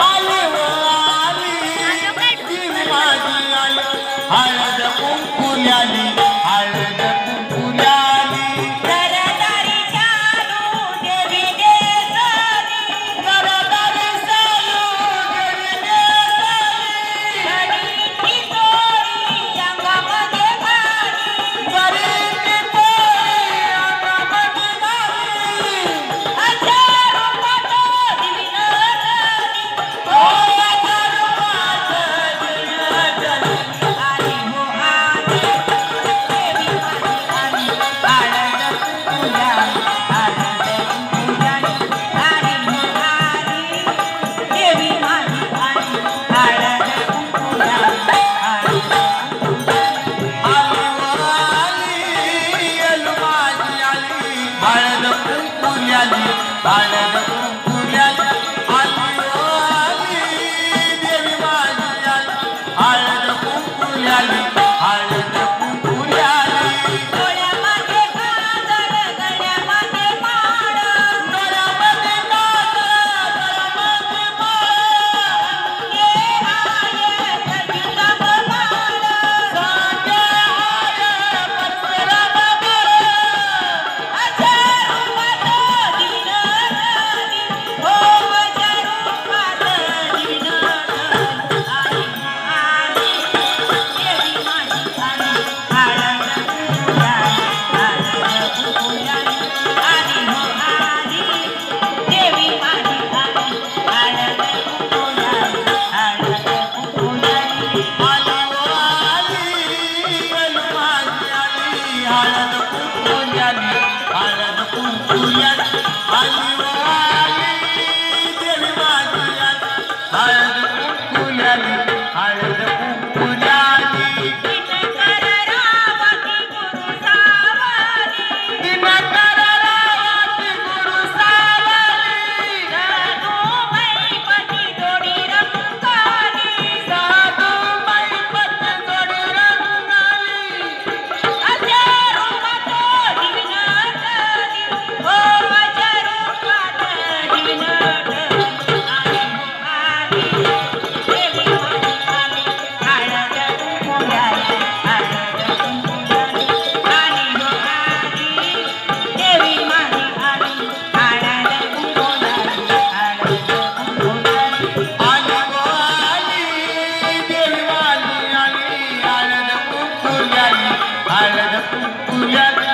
পাইলেন ali على دقوق يلي على دقوق يلي आळद कुंकुल्याली.